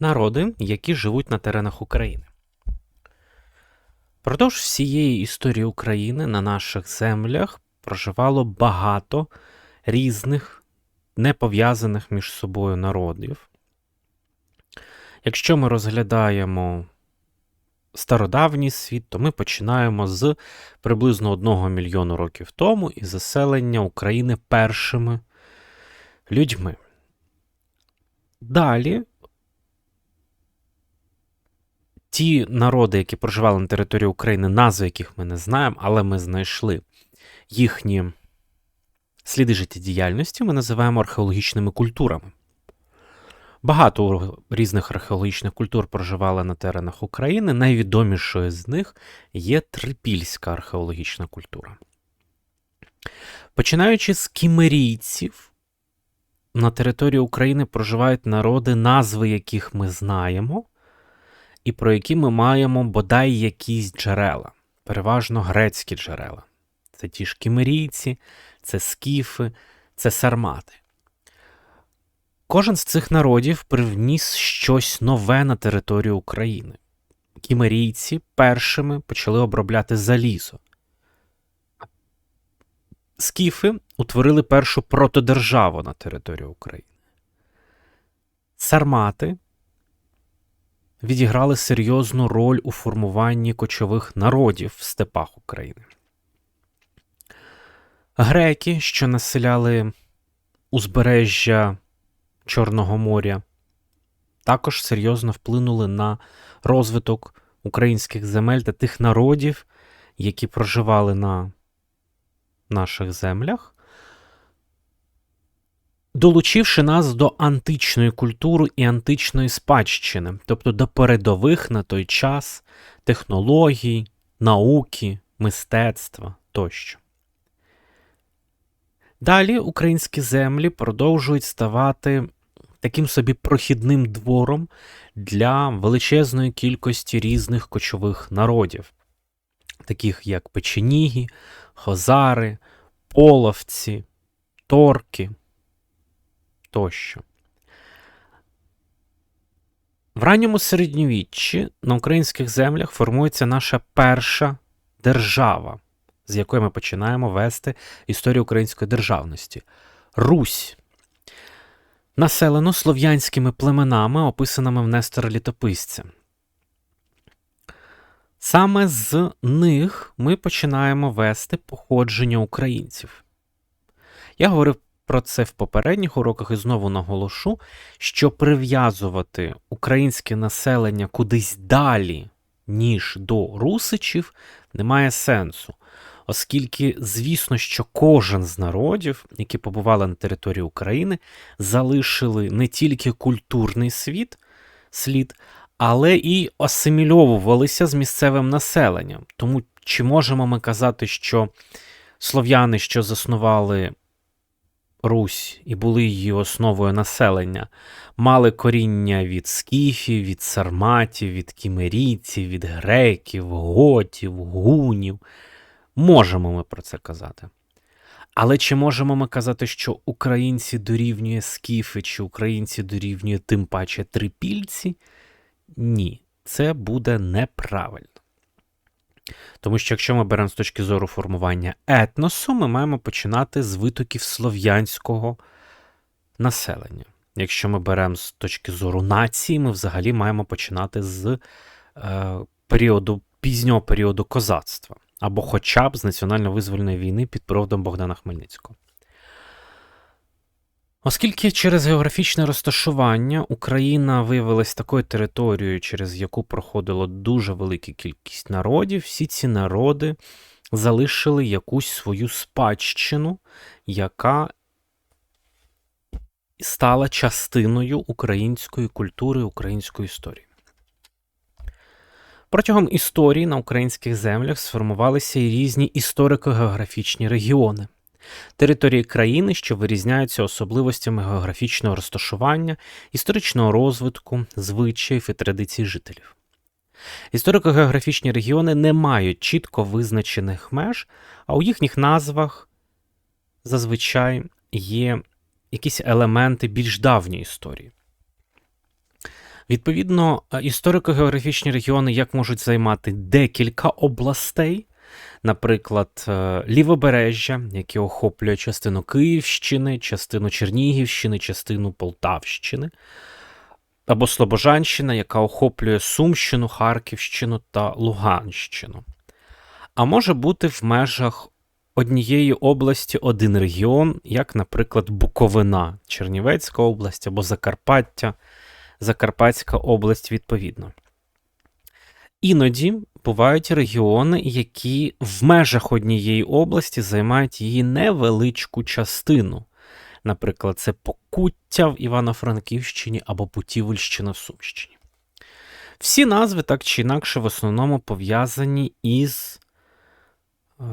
Народи, які живуть на теренах України. Продовж всієї історії України на наших землях проживало багато різних, не пов'язаних між собою народів. Якщо ми розглядаємо стародавній світ, то ми починаємо з приблизно 1 мільйону років тому і заселення України першими людьми. Далі ті народи, які проживали на території України, назви яких ми не знаємо, але ми знайшли їхні сліди життєдіяльності, ми називаємо археологічними культурами. Багато різних археологічних культур проживали на теренах України. Найвідомішою з них є трипільська археологічна культура. Починаючи з кімерійців, на території України проживають народи, назви яких ми знаємо, і про які ми маємо бодай якісь джерела, переважно грецькі джерела. Це ті ж кімерійці, це скіфи, це сармати. Кожен з цих народів привніс щось нове на територію України. Кімерійці першими почали обробляти залізо. Скіфи утворили першу протодержаву на території України. Сармати відіграли серйозну роль у формуванні кочових народів в степах України. Греки, що населяли узбережжя Чорного моря, також серйозно вплинули на розвиток українських земель та тих народів, які проживали на наших землях, долучивши нас до античної культури і античної спадщини, тобто до передових на той час технологій, науки, мистецтва тощо. Далі українські землі продовжують ставати таким собі прохідним двором для величезної кількості різних кочових народів, таких як печеніги, хозари, половці, торки тощо. В ранньому середньовіччі на українських землях формується наша перша держава, з якої ми починаємо вести історію української державності Русь. Населено слов'янськими племенами, описаними в Нестора Літописця. Саме з них ми починаємо вести походження українців. Я говорив про це в попередніх уроках і знову наголошу, що прив'язувати українське населення кудись далі, ніж до русичів, немає сенсу. Оскільки, звісно, що кожен з народів, які побували на території України, залишили не тільки культурний світ, слід, але і асимільовувалися з місцевим населенням. Тому чи можемо ми казати, що слов'яни, що заснували Русь і були її основою населення, мали коріння від скіфів, від сарматів, від кімерійців, від греків, готів, гунів. Можемо ми про це казати. Але чи можемо ми казати, що українці дорівнює скіфи, чи українці дорівнює тим паче трипільці? Ні, це буде неправильно. Тому що якщо ми беремо з точки зору формування етносу, ми маємо починати з витоків слов'янського населення. Якщо ми беремо з точки зору нації, ми взагалі маємо починати з е, періоду, пізнього періоду козацтва, або хоча б з національно-визвольної війни під проводом Богдана Хмельницького. Оскільки через географічне розташування Україна виявилась такою територією, через яку проходило дуже велика кількість народів, всі ці народи залишили якусь свою спадщину, яка стала частиною української культури, української історії. Протягом історії на українських землях сформувалися і різні історико-географічні регіони території країни, що вирізняються особливостями географічного розташування, історичного розвитку, звичаїв і традицій жителів. Історико-географічні регіони не мають чітко визначених меж, а у їхніх назвах зазвичай є якісь елементи більш давньої історії. Відповідно, е, історико-географічні регіони як можуть займати декілька областей, наприклад, е, лівобережжя, яке охоплює частину Київщини, частину Чернігівщини, частину Полтавщини, або Слобожанщина, яка охоплює Сумщину, Харківщину та Луганщину. А може бути в межах однієї області один регіон, як, наприклад, Буковина, Чернівецька область або Закарпаття, Закарпатська область відповідно. Іноді бувають регіони, які в межах однієї області займають її невеличку частину. Наприклад, це Покуття в Івано-Франківщині або Путівельщина в Сумщині. Всі назви так чи інакше в основному пов'язані із е,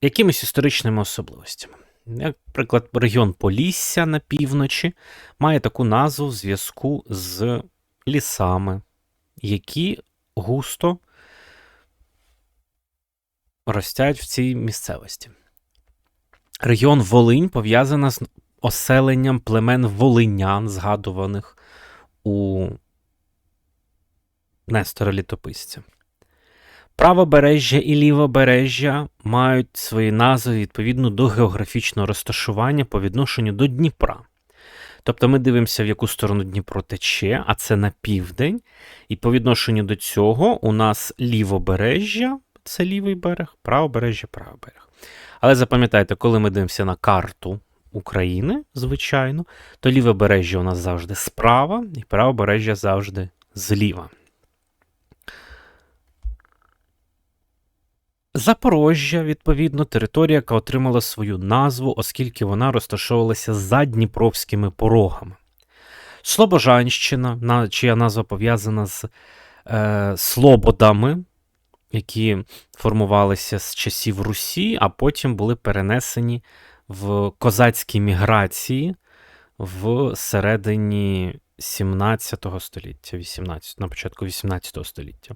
якимись історичними особливостями. Наприклад, регіон Полісся на півночі має таку назву в зв'язку з лісами, які густо ростять в цій місцевості. Регіон Волинь пов'язана з оселенням племен волинян, згадуваних у Нестора Літописця. Правобережжя і лівобережжя мають свої назви відповідно до географічного розташування по відношенню до Дніпра. Тобто ми дивимося, в яку сторону Дніпро тече, а це на південь. І по відношенню до цього у нас лівобережжя це лівий берег, правобережжя правий берег. Але запам'ятайте, коли ми дивимося на карту України, звичайно, то лівобережжя у нас завжди справа, і правобережжя завжди зліва. Запорожжя, відповідно, територія, яка отримала свою назву, оскільки вона розташовувалася за Дніпровськими порогами. Слобожанщина, чия назва пов'язана з е, Слободами, які формувалися з часів Русі, а потім були перенесені в козацькі міграції в середині 17 століття, 18, на початку 18 століття.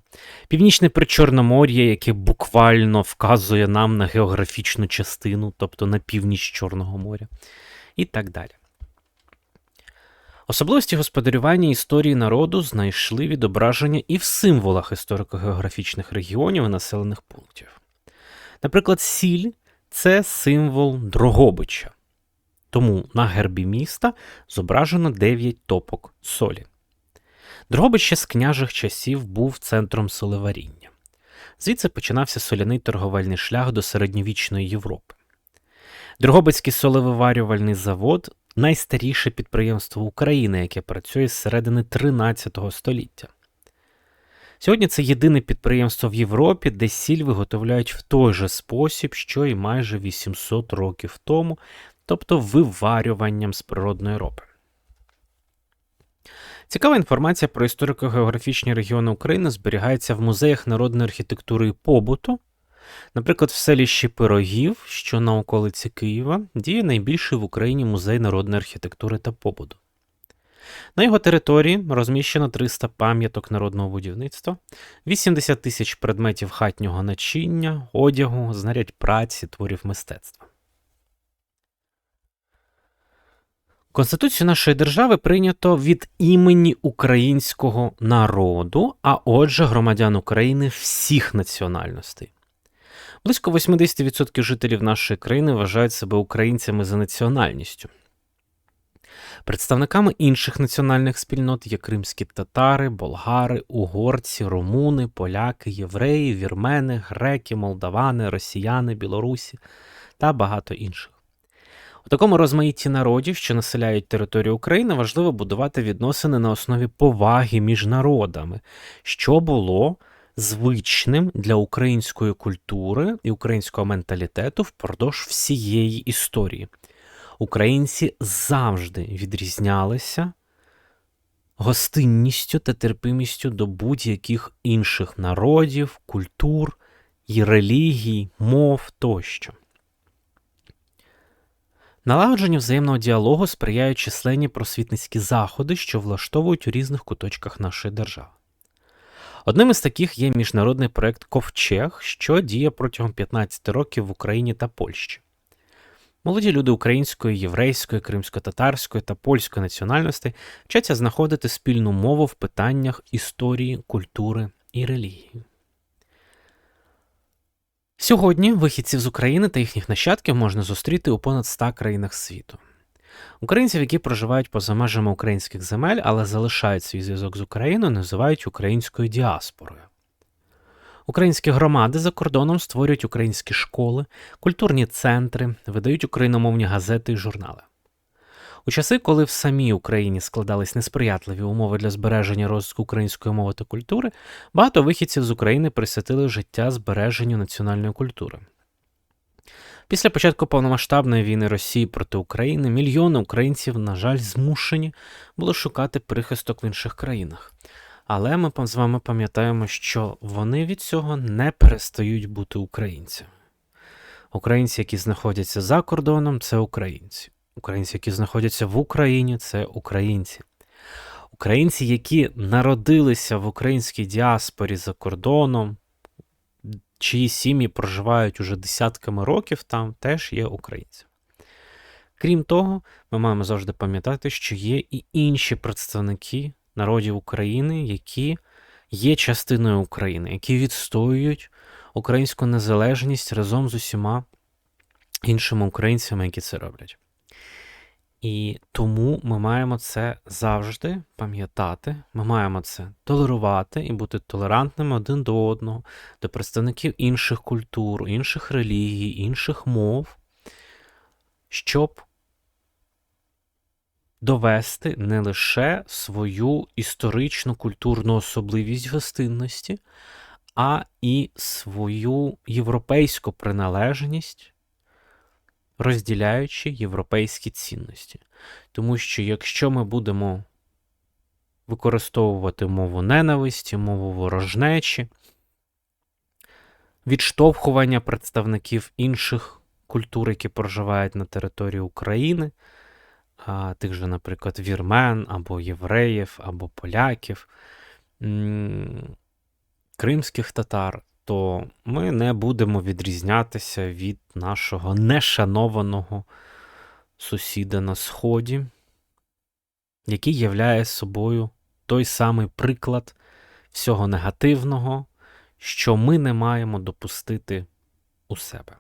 Північне Причорномор'я, яке буквально вказує нам на географічну частину, тобто на північ Чорного моря, і так далі. Особливості господарювання історії народу знайшли відображення і в символах історико-географічних регіонів і населених пунктів. Наприклад, сіль це символ Дрогобича. Тому на гербі міста зображено 9 топок солі. Дрогобич ще з княжих часів був центром солеваріння. Звідси починався соляний торговельний шлях до середньовічної Європи. Дрогобицький солевиварювальний завод найстаріше підприємство України, яке працює з середини 13 століття. Сьогодні це єдине підприємство в Європі, де сіль виготовляють в той же спосіб, що і майже 800 років тому, тобто виварюванням з природної ропи. Цікава інформація про історико-географічні регіони України зберігається в музеях народної архітектури і побуту. Наприклад, в селищі Пирогів, що на околиці Києва, діє найбільший в Україні музей народної архітектури та побуту. На його території розміщено 300 пам'яток народного будівництва, 80 тисяч предметів хатнього начиння, одягу, знарядь праці, творів мистецтва. Конституцію нашої держави прийнято від імені українського народу, а отже, громадян України всіх національностей. Близько 80% жителів нашої країни вважають себе українцями за національністю. Представниками інших національних спільнот є кримські татари, болгари, угорці, румуни, поляки, євреї, вірмени, греки, молдавани, росіяни, білорусі та багато інших. У такому розмаїтті народів, що населяють територію України, важливо будувати відносини на основі поваги між народами, що було звичним для української культури і українського менталітету впродовж всієї історії. Українці завжди відрізнялися гостинністю та терпимістю до будь-яких інших народів, культур і релігій, мов тощо. Налагодженню взаємного діалогу сприяють численні просвітницькі заходи, що влаштовують у різних куточках нашої держави. Одним із таких є міжнародний проект Ковчег, що діє протягом 15 років в Україні та Польщі. Молоді люди української, єврейської, кримсько-татарської та польської національностей вчаться знаходити спільну мову в питаннях історії, культури і релігії. Сьогодні вихідців з України та їхніх нащадків можна зустріти у понад 100 країнах світу. Українців, які проживають поза межами українських земель, але залишають свій зв'язок з Україною, називають українською діаспорою. Українські громади за кордоном створюють українські школи, культурні центри, видають україномовні газети і журнали. У часи, коли в самій Україні складались несприятливі умови для збереження розвитку української мови та культури, багато вихідців з України присвятили життя збереженню національної культури. Після початку повномасштабної війни Росії проти України мільйони українців, на жаль, змушені були шукати прихисток в інших країнах. Але ми з вами пам'ятаємо, що вони від цього не перестають бути українцями. Українці, які знаходяться за кордоном, це українці. Українці, які знаходяться в Україні, це українці. Українці, які народилися в українській діаспорі за кордоном, чиї сім'ї проживають уже десятками років там, теж є українцями. Крім того, ми маємо завжди пам'ятати, що є і інші представники народів України, які є частиною України, які відстоюють українську незалежність разом з усіма іншими українцями, які це роблять. І тому ми маємо це завжди пам'ятати, ми маємо це толерувати і бути толерантними один до одного, до представників інших культур, інших релігій, інших мов, щоб довести не лише свою історичну культурну особливість гостинності, а і свою європейську приналежність, розділяючи європейські цінності. Тому що якщо ми будемо використовувати мову ненависті, мову ворожнечі, відштовхування представників інших культур, які проживають на території України, тих же, наприклад, вірмен, або євреїв, або поляків, кримських татар, то ми не будемо відрізнятися від нашого нешанованого сусіда на Сході, який являє собою той самий приклад всього негативного, що ми не маємо допустити у себе.